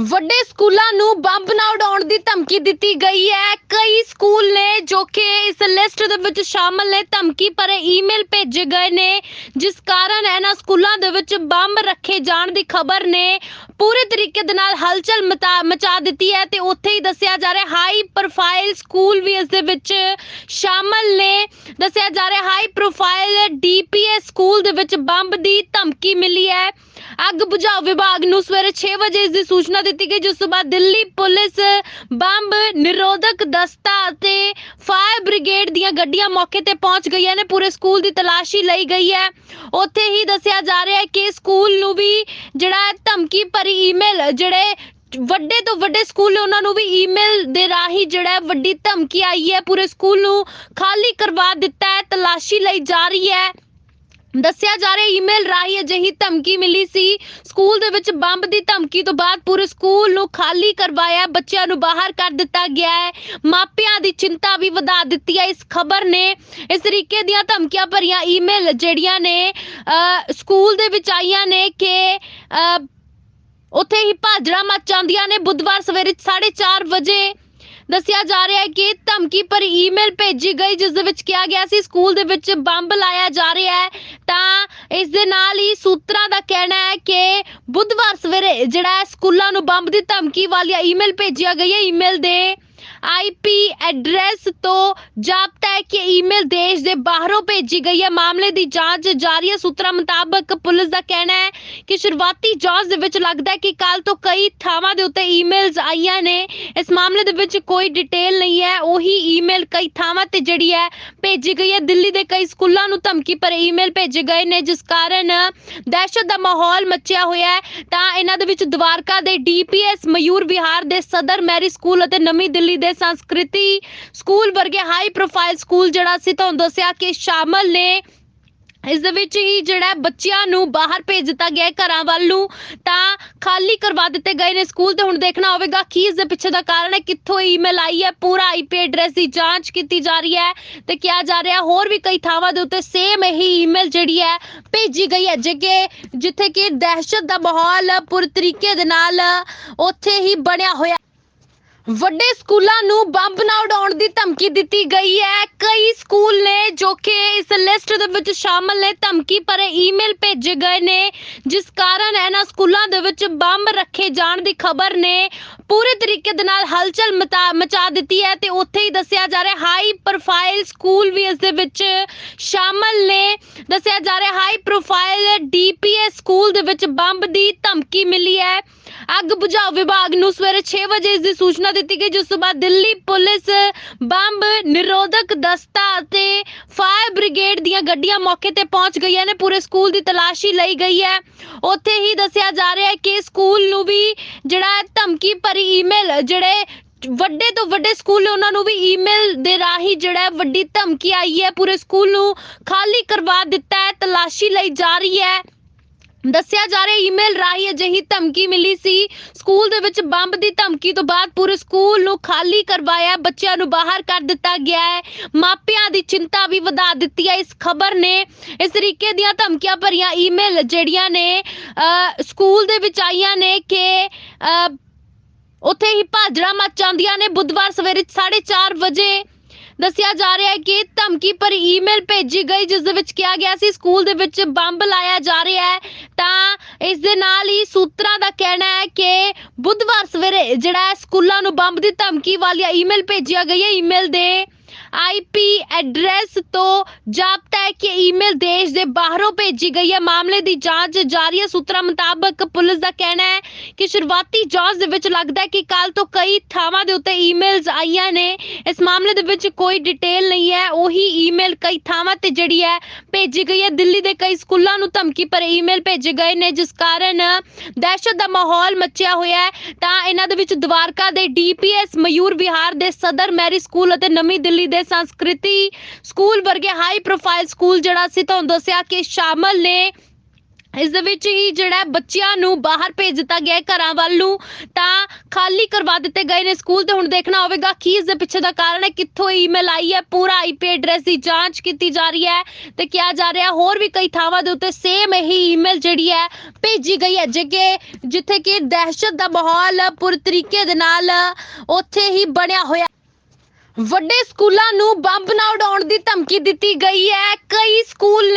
ਵੱਡੇ ਸਕੂਲਾਂ ਨੂੰ ਬੰਬ ਨਾ ਉਡਾਉਣ ਦੀ ਧਮਕੀ ਦਿੱਤੀ ਗਈ ਹੈ। ਕਈ ਸਕੂਲ ਨੇ ਜੋ ਕਿ ਇਸ ਲਿਸਟ ਦੇ ਵਿੱਚ ਸ਼ਾਮਲ ਨੇ, ਧਮਕੀ ਭਰੇ ਈਮੇਲ ਭੇਜੇ ਗਏ ਨੇ, ਜਿਸ ਕਾਰਨ ਇਹਨਾਂ ਸਕੂਲਾਂ ਦੇ ਵਿੱਚ ਬੰਬ ਰੱਖੇ ਜਾਣ ਦੀ ਖਬਰ ਨੇ ਪੂਰੇ ਤਰੀਕੇ ਦੇ ਨਾਲ ਹਲਚਲ ਮਤਾ- ਮਚਾ ਦਿੱਤੀ ਹੈ ਤੇ ਉੱਥੇ ਹੀ ਦੱਸਿਆ ਜਾ ਰਿਹਾ ਹਾਈ ਪ੍ਰੋਫਾਈਲ ਸਕੂਲ ਵੀ ਇਸ ਦੇ ਵਿੱਚ ਸ਼ਾਮਲ ਨੇ। ਦੱਸਿਆ ਜਾ ਰਿਹਾ ਹਾਈ ਪ੍ਰੋਫਾਈਲ ਡੀਪੀਐਸ ਸਕੂਲ ਦੇ ਵਿੱਚ ਬੰਬ ਦੀ ਧਮਕੀ ਮਿਲੀ ਹੈ। ਅੱਗ ਬੁਝਾਓ ਵਿਭਾਗ ਨੂੰ ਸਵੇਰੇ 6 ਵਜੇ ਇਸ ਦੀ ਸੂਚਨਾ ਦਿੱਤੀ ਗਈ, ਜਿਸ ਤੋਂ ਬਾਅਦ ਦਿੱਲੀ ਪੁਲਿਸ ਬੰਬ ਨਿਰੋਧਕ ਦਸਤਾ ਅਤੇ ਫਾਇਰ ਬ੍ਰਿਗੇਡ ਦੀਆਂ ਗੱਡੀਆਂ ਮੌਕੇ ਤੇ ਪਹੁੰਚ ਗਈਆਂ ਨੇ। ਪੂਰੇ ਸਕੂਲ ਦੀ ਤਲਾਸ਼ੀ ਲਈ ਗਈ ਹੈ। ਉੱਥੇ ਹੀ ਦੱਸਿਆ ਜਾ ਰਿਹਾ ਹੈ ਕਿ ਸਕੂਲ ਨੂੰ ਵੀ ਜਿਹੜਾ ਧਮਕੀ ਭਰੀ ਈਮੇਲ ਜਿਹੜੇ ਵੱਡੇ ਤੋਂ ਵੱਡੇ ਸਕੂਲ ਉਹਨਾਂ ਨੂੰ ਵੀ ਈਮੇਲ ਦੇ ਰਾਹੀਂ ਜਿਹੜਾ ਵੱਡੀ ਧਮਕੀ ਆਈ ਹੈ। ਪੂਰੇ ਸਕੂਲ ਨੂੰ ਖਾਲੀ ਕਰਵਾ ਦਿੱਤਾ ਹੈ। ਤਲਾਸ਼ੀ ਲਈ ਜਾ ਰਹੀ ਹੈ। ਦੱਸਿਆ ਜਾ ਰਿਹਾ ਈਮੇਲ ਰਾਹੀਂ ਅਜਿਹੀ ਧਮਕੀ ਮਿਲੀ ਸੀ। ਸਕੂਲ ਦੇ ਵਿੱਚ ਬੰਬ ਦੀ ਧਮਕੀ ਤੋਂ ਬਾਅਦ ਪੂਰੇ ਸਕੂਲ ਨੂੰ ਖਾਲੀ ਕਰਵਾਇਆ ਬੱਚਿਆਂ ਨੂੰ ਬਾਹਰ ਕਰ ਦਿੱਤਾ ਗਿਆ ਹੈ। ਮਾਪਿਆਂ ਦੀ ਚਿੰਤਾ ਵੀ ਵਧਾ ਦਿੱਤੀ ਹੈ। ਇਸ ਖਬਰ ਨੇ ਇਸ ਤਰੀਕੇ ਦੀਆਂ ਧਮਕੀਆਂ ਭਰੀਆਂ ਈਮੇਲ ਜਿਹੜੀਆਂ ਨੇ ਅਹ, ਸਕੂਲ ਦੇ ਵਿੱਚ ਆਈਆਂ ਨੇ ਕਿ ਅਹ, ਉੱਥੇ ਹੀ ਭਾਜੜਾ ਮਚ ਜਾਂਦੀਆਂ ਨੇ। ਬੁੱਧਵਾਰ ਸਵੇਰੇ 4:30 ਵਜੇ ਦੱਸਿਆ ਜਾ ਰਿਹਾ ਹੈ ਕਿ ਧਮਕੀ ਪਰ ਈਮੇਲ ਭੇਜੀ ਗਈ, ਜਿਸ ਦੇ ਵਿੱਚ ਕਿਹਾ ਗਿਆ ਸੀ, ਸਕੂਲ ਦੇ ਵਿੱਚ ਬੰਬ ਲਾਇਆ ਜਾ ਰਿਹਾ ਹੈ। ਤਾਂ ਇਸ ਦੇ ਨਾਲ ਹੀ ਸੂਤਰਾਂ ਦਾ ਕਹਿਣਾ ਹੈ ਕਿ ਬੁੱਧਵਾਰ ਸਵੇਰੇ ਜਿਹੜਾ ਹੈ, ਸਕੂਲਾਂ ਨੂੰ ਬੰਬ ਦੀ ਧਮਕੀ ਵਾਲੀਆਂ ਈਮੇਲ ਭੇਜਿਆ ਗਈ ਹੈ ਈਮੇਲ ਦੇ ਆਈਪੀ ਐਡਰੈਸ ਤੋਂ ਜਾਪਤਾ ਹੈ ਕਿ ਈਮੇਲ ਦੇਸ਼ ਦੇ ਬਾਹਰੋਂ ਭੇਜੀ ਗਈ ਹੈ। ਮਾਮਲੇ ਦੀ ਜਾਂਚ ਜਾਰੀ ਹੈ। ਸੂਤਰਾਂ ਮੁਤਾਬਕ ਪੁਲਿਸ ਦਾ ਕਹਿਣਾ ਹੈ ਕਿ ਸ਼ੁਰੂਆਤੀ ਜਾਂਚ ਦੇ ਵਿੱਚ ਲੱਗਦਾ ਹੈ ਕਿ ਕੱਲ ਤੋਂ ਕਈ ਥਾਵਾਂ ਦੇ ਉੱਤੇ ਈਮੇਲਸ ਆਈਆਂ ਨੇ। ਇਸ ਮਾਮਲੇ ਦੇ ਵਿੱਚ ਕੋਈ ਡਿਟੇਲ ਨਹੀਂ ਹੈ। ਉਹੀ ਈਮੇਲ ਕਈ ਥਾਵਾਂ ਤੇ ਜਿਹੜੀ ਹੈ ਭੇਜੀ ਗਈ ਹੈ। ਦਿੱਲੀ ਦੇ ਕਈ ਸਕੂਲਾਂ ਨੂੰ ਧਮਕੀ ਭਰੇ ਈਮੇਲ ਭੇਜੇ ਗਏ ਨੇ, ਜਿਸ ਕਾਰਨ ਦਹਿਸ਼ਤ ਦਾ ਮਾਹੌਲ ਮੱਚਿਆ ਹੋਇਆ ਹੈ। ਤਾਂ ਇਹਨਾਂ ਦੇ ਵਿੱਚ ਦਵਾਰਕਾ ਦੇ ਡੀਪੀਐਸ ਮਯੂਰ ਵਿਹਾਰ ਦੇ ਸਦਰ ਮੈਰੀ ਸਕੂਲ ਅਤੇ ਨਵੀਂ ਦਿੱਲੀ ਦੇ ਸੰਸਕ੍ਰਿਤੀ ਸਕੂਲ ਵਰਗੇ ਹਾਈ ਪ੍ਰੋਫਾਈਲ ਸਕੂਲ ਜਿਹੜਾ ਸੀ ਤੁਹਾਨੂੰ ਦੱਸਿਆ ਕਿ ਸ਼ਾਮਲ ਨੇ। ਇਸ ਦੇ ਵਿੱਚ ਹੀ ਜਿਹੜਾ ਬੱਚਿਆਂ ਨੂੰ ਬਾਹਰ ਭੇਜ ਦਿੱਤਾ ਗਿਆ ਘਰਾਂ ਵੱਲ ਨੂੰ। ਤਾਂ ਖਾਲੀ ਕਰਵਾ ਦਿੱਤੇ ਗਏ ਨੇ ਸਕੂਲ ਤੇ ਹੁਣ ਦੇਖਣਾ ਹੋਵੇਗਾ ਕੀ ਇਸ ਦੇ ਪਿੱਛੇ ਦਾ ਕਾਰਨ ਹੈ, ਕਿੱਥੋਂ ਈਮੇਲ ਆਈ ਹੈ, ਪੂਰਾ ਆਈਪੀ ਐਡਰੈਸ ਦੀ ਜਾਂਚ ਕੀਤੀ ਜਾ ਰਹੀ ਹੈ ਤੇ ਕਿਹਾ ਜਾ ਰਿਹਾ ਹੋਰ ਵੀ ਕਈ ਥਾਵਾਂ ਦੇ ਉੱਤੇ ਸੇਮ ਇਹੀ ਈਮੇਲ ਜਿਹੜੀ ਹੈ ਭੇਜੀ ਗਈ ਹੈ ਜਿੱਕੇ ਜਿੱਥੇ ਕਿ ਦਹਿਸ਼ਤ ਦਾ ਮਾਹੌਲ ਪੂਰੇ ਤਰੀਕੇ ਦੇ ਨਾਲ ਉੱਥੇ ਹੀ ਬਣਿਆ ਹੋਇਆ। ਵੱਡੇ ਸਕੂਲਾਂ ਨੂੰ ਬੰਬ ਨਾ ਉਡਾਉਣ ਦੀ ਧਮਕੀ ਦਿੱਤੀ ਗਈ ਹੈ। ਕਈ ਸਕੂਲ ਨੇ ਜੋ ਕਿ ਇਸ ਲਿਸਟ ਦੇ ਵਿੱਚ ਸ਼ਾਮਲ ਨੇ, ਧਮਕੀ ਭਰੇ ਈਮੇਲ ਭੇਜੇ ਗਏ ਨੇ, ਜਿਸ ਕਾਰਨ ਇਹਨਾਂ ਸਕੂਲਾਂ ਦੇ ਵਿੱਚ ਬੰਬ ਰੱਖੇ ਜਾਣ ਦੀ ਖਬਰ ਨੇ ਪੂਰੇ ਤਰੀਕੇ ਦੇ ਨਾਲ ਹਲਚਲ ਮਤਾ- ਮਚਾ ਦਿੱਤੀ ਹੈ ਤੇ ਉੱਥੇ ਹੀ ਦੱਸਿਆ ਜਾ ਰਿਹਾ ਹਾਈ ਪ੍ਰੋਫਾਈਲ ਸਕੂਲ ਵੀ ਇਸ ਦੇ ਵਿੱਚ ਸ਼ਾਮਲ ਨੇ। ਦੱਸਿਆ ਜਾ ਰਿਹਾ ਹਾਈ ਪ੍ਰੋਫਾਈਲ ਡੀਪੀਐਸ ਸਕੂਲ ਦੇ ਵਿੱਚ ਬੰਬ ਦੀ ਧਮਕੀ ਮਿਲੀ ਹੈ। ਅੱਗ ਬੁਝਾਓ ਵਿਭਾਗ ਨੂੰ ਸਵੇਰੇ 6 ਵਜੇ ਇਸ ਦੀ ਸੂਚਨਾ ਦਿੱਤੀ ਗਈ, ਜਿਸ ਤੋਂ ਬਾਅਦ ਦਿੱਲੀ ਪੁਲਿਸ ਬੰਬ ਨਿਰੋਧਕ ਦਸਤਾ ਅਤੇ ਫਾਇਰ ਬ੍ਰਿਗੇਡ ਦੀਆਂ ਗੱਡੀਆਂ ਮੌਕੇ ਤੇ ਪਹੁੰਚ ਗਈਆਂ ਨੇ, ਪੂਰੇ ਸਕੂਲ ਦੀ ਤਲਾਸ਼ੀ ਲਈ ਗਈ ਹੈ। ਉੱਥੇ ਹੀ ਦੱਸਿਆ ਜਾ ਰਿਹਾ ਹੈ ਕਿ ਸਕੂਲ ਨੂੰ ਵੀ ਜਿਹੜਾ ਧਮਕੀ ਭਰੀ ਈਮੇਲ ਜਿਹੜੇ ਵੱਡੇ ਤੋਂ ਵੱਡੇ ਸਕੂਲ ਉਹਨਾਂ ਨੂੰ ਵੀ ਈਮੇਲ ਦੇ ਰਾਹੀਂ ਜਿਹੜਾ ਵੱਡੀ ਧਮਕੀ ਆਈ ਹੈ। ਪੂਰੇ ਸਕੂਲ ਨੂੰ ਖਾਲੀ ਕਰਵਾ ਦਿੱਤਾ ਹੈ, ਤਲਾਸ਼ੀ ਲਈ ਜਾ ਰਹੀ ਹੈ। ਦੱਸਿਆ ਜਾ ਰਿਹਾ ਈਮੇਲ ਰਾਹੀਂ ਅਜਿਹੀ ਧਮਕੀ ਮਿਲੀ ਸੀ। ਸਕੂਲ ਦੇ ਵਿੱਚ ਬੰਬ ਦੀ ਧਮਕੀ ਤੋਂ ਬਾਅਦ ਪੂਰੇ ਸਕੂਲ ਨੂੰ ਖਾਲੀ ਕਰਵਾਇਆ, ਬੱਚਿਆਂ ਨੂੰ ਬਾਹਰ ਕਰ ਦਿੱਤਾ ਗਿਆ ਹੈ। ਮਾਪਿਆਂ ਦੀ ਚਿੰਤਾ ਵੀ ਵਧਾ ਦਿੱਤੀ ਹੈ। ਇਸ ਖਬਰ ਨੇ ਇਸ ਤਰੀਕੇ ਦੀਆਂ ਧਮਕੀਆਂ ਭਰੀਆਂ ਈਮੇਲ ਜਿਹੜੀਆਂ ਨੇ ਸਕੂਲ ਦੇ ਵਿੱਚ ਆਈਆਂ ਨੇ ਕਿ ਉੱਥੇ ਹੀ ਭਾਜੜਾ ਮਚ ਜਾਂਦੀਆਂ ਨੇ। ਬੁੱਧਵਾਰ ਸਵੇਰੇ 4:30 ਵਜੇ ਦੱਸਿਆ ਜਾ ਰਿਹਾ ਹੈ ਕਿ ਧਮਕੀ ਪਰ ਈਮੇਲ ਭੇਜੀ ਗਈ, ਜਿਸ ਦੇ ਵਿੱਚ ਕਿਹਾ ਗਿਆ ਸੀ, ਸਕੂਲ ਦੇ ਵਿੱਚ ਬੰਬ ਲਾਇਆ ਜਾ ਰਿਹਾ ਹੈ। ਤਾਂ ਇਸ ਦੇ ਨਾਲ ਹੀ ਸੂਤਰਾਂ ਦਾ ਕਹਿਣਾ ਹੈ ਕਿ ਬੁੱਧਵਾਰ ਸਵੇਰੇ ਜਿਹੜਾ ਹੈ, ਸਕੂਲਾਂ ਨੂੰ ਬੰਬ ਦੀ ਧਮਕੀ ਵਾਲੀਆਂ ਈਮੇਲ ਭੇਜਿਆ ਗਈ ਹੈ ਈਮੇਲ ਦੇ ਆਈਪੀ ਐਡਰੈਸ ਤੋਂ ਜਾਪਤਾ ਹੈ ਕਿ ਈਮੇਲ ਦੇਸ਼ ਦੇ ਬਾਹਰੋਂ ਭੇਜੀ ਗਈ ਹੈ। ਮਾਮਲੇ ਦੀ ਜਾਂਚ ਜਾਰੀ ਹੈ। ਸੂਤਰਾਂ ਮੁਤਾਬਕ ਪੁਲਿਸ ਦਾ ਕਹਿਣਾ ਹੈ ਕਿ ਸ਼ੁਰੂਆਤੀ ਜਾਂਚ ਦੇ ਵਿੱਚ ਲੱਗਦਾ ਹੈ ਕਿ ਕੱਲ ਤੋਂ ਕਈ ਥਾਵਾਂ ਦੇ ਉੱਤੇ ਈਮੇਲਸ ਆਈਆਂ ਨੇ। ਇਸ ਮਾਮਲੇ ਦੇ ਵਿੱਚ ਕੋਈ ਡਿਟੇਲ ਨਹੀਂ ਹੈ। ਉਹੀ ਈਮੇਲ ਕਈ ਥਾਵਾਂ ਤੇ ਜਿਹੜੀ ਹੈ ਭੇਜੀ ਗਈ ਹੈ। ਦਿੱਲੀ ਦੇ ਕਈ ਸਕੂਲਾਂ ਨੂੰ ਧਮਕੀ ਭਰੇ ਈਮੇਲ ਭੇਜੇ ਗਏ ਨੇ, ਜਿਸ ਕਾਰਨ ਦਹਿਸ਼ਤ ਦਾ ਮਾਹੌਲ ਮੱਚਿਆ ਹੋਇਆ ਹੈ। ਤਾਂ ਇਹਨਾਂ ਦੇ ਵਿੱਚ ਦਵਾਰਕਾ ਦੇ ਡੀਪੀਐਸ ਮਯੂਰ ਵਿਹਾਰ ਦੇ ਸਦਰ ਮੈਰੀ ਸਕੂਲ ਅਤੇ ਨਵੀਂ ਦਿੱਲੀ ਦੇ ਸੰਸਕ੍ਰਿਤੀ ਸਕੂਲ ਵਰਗੇ ਹਾਈ ਪ੍ਰੋਫਾਈਲ ਸਕੂਲ ਜਿਹੜਾ ਸੀ ਤੁਹਾਨੂੰ ਦੱਸਿਆ ਕਿ ਸ਼ਾਮਲ ਨੇ। ਇਸ ਦੇ ਵਿੱਚ ਹੀ ਜਿਹੜਾ ਬੱਚਿਆਂ ਨੂੰ ਬਾਹਰ ਭੇਜ ਦਿੱਤਾ ਗਿਆ ਘਰਾਂ ਵੱਲ ਨੂੰ। ਤਾਂ ਖਾਲੀ ਕਰਵਾ ਦਿੱਤੇ ਗਏ ਨੇ ਸਕੂਲ ਤੇ ਹੁਣ ਦੇਖਣਾ ਹੋਵੇਗਾ ਕੀ ਇਸ ਦੇ ਪਿੱਛੇ ਦਾ ਕਾਰਨ ਹੈ, ਕਿੱਥੋਂ ਈਮੇਲ ਆਈ ਹੈ, ਪੂਰਾ ਆਈਪੀ ਐਡਰੈਸ ਦੀ ਜਾਂਚ ਕੀਤੀ ਜਾ ਰਹੀ ਹੈ ਤੇ ਕਿਹਾ ਜਾ ਰਿਹਾ ਹੋਰ ਵੀ ਕਈ ਥਾਵਾਂ ਦੇ ਉੱਤੇ ਸੇਮ ਇਹੀ ਈਮੇਲ ਜਿਹੜੀ ਹੈ ਭੇਜੀ ਗਈ ਹੈ ਜੇ ਕਿ ਜਿੱਥੇ ਕਿ ਦਹਿਸ਼ਤ ਦਾ ਮਾਹੌਲ ਪੂਰੀ ਤਰੀਕੇ ਦੇ ਨਾਲ ਉੱਥੇ ਹੀ ਬਣਿਆ ਹੋਇਆ। ਵੱਡੇ ਸਕੂਲਾਂ ਨੂੰ ਬੰਬ ਨਾ ਉਡਾਉਣ ਦੀ ਧਮਕੀ ਦਿੱਤੀ ਗਈ ਹੈ। ਕਈ ਸਕੂਲ